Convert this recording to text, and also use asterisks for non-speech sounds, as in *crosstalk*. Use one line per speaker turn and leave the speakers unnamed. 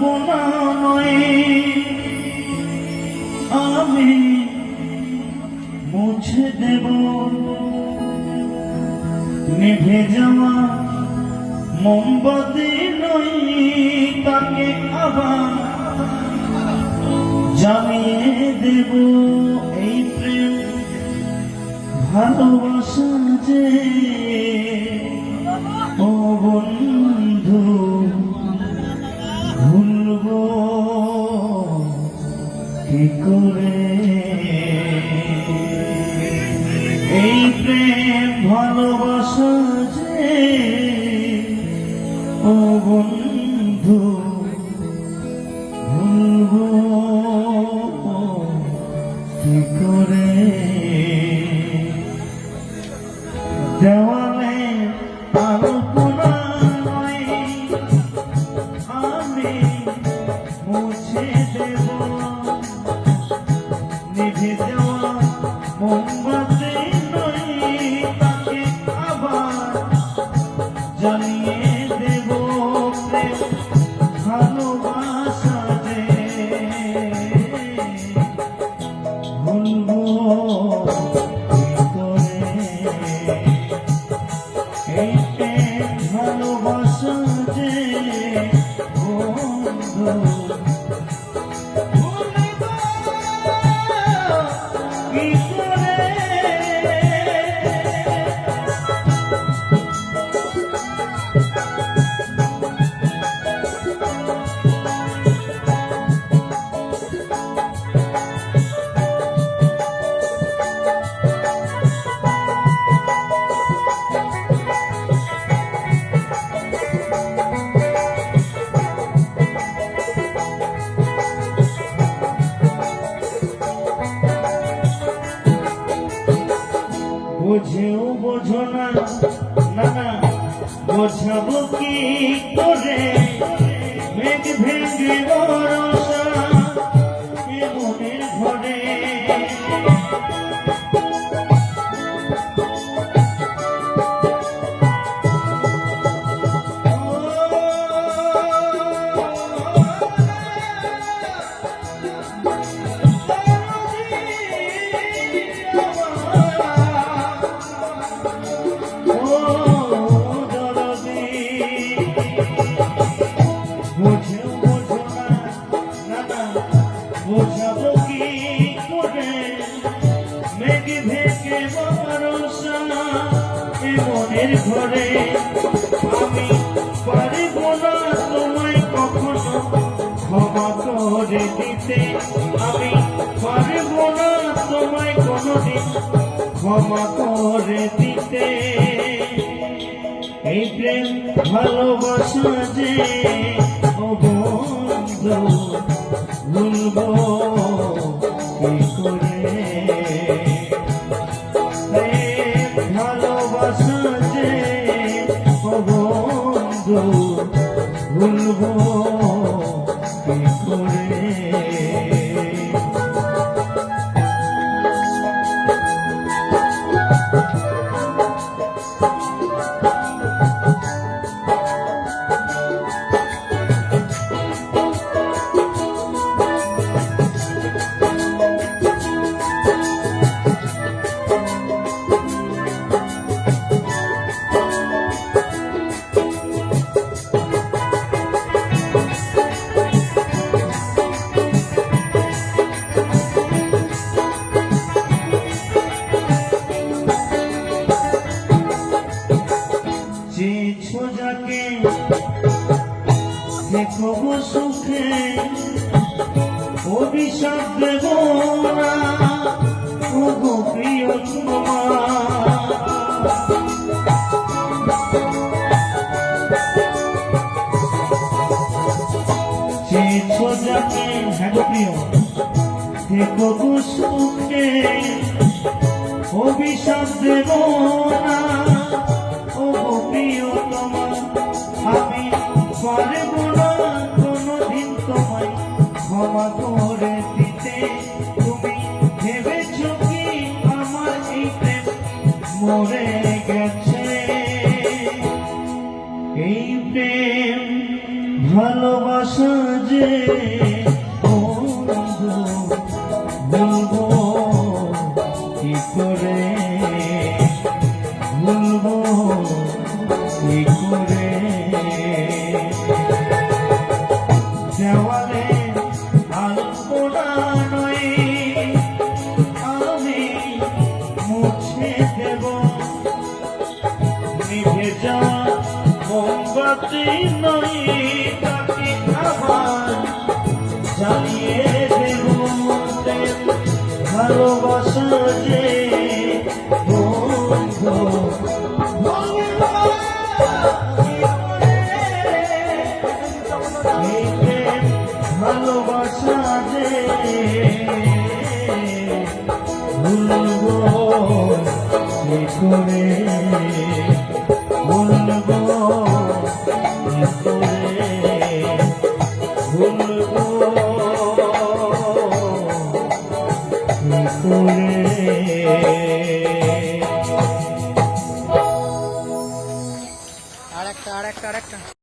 কল্পনা আমি মুছে দেব। নিভে যাওয়া মোমবাতি নই তাকে আবার জানিয়ে দেব। এই প্রেম, ভালোবাসা যে, ও বন্ধু। নিভে যাওয়া বুঝেও বোঝো না না বোঝাবো কি করে? মেঘ ভেঙে ঘরে, আমি পারিব না তোমায় কখনো ক্ষমা করে দিতে। আমি পারিব না তোমায় কোনোদিন ক্ষমা করে দিতে। এই প্রেম ভালোবাসা যে ভুলবো দেখো সুখে অভিশাপ দেব না। ও প্রিয় হ্যাঁ গো প্রিয়। দেখো গো সুখে অভিশাপ দেব না। মরে গেছে। এই প্রেম ভালোবাসা যে যা মোমবাতি নই তাকে আবার জ্বালিয়ে দেব। ভালোবাসা যে
Oh. *laughs*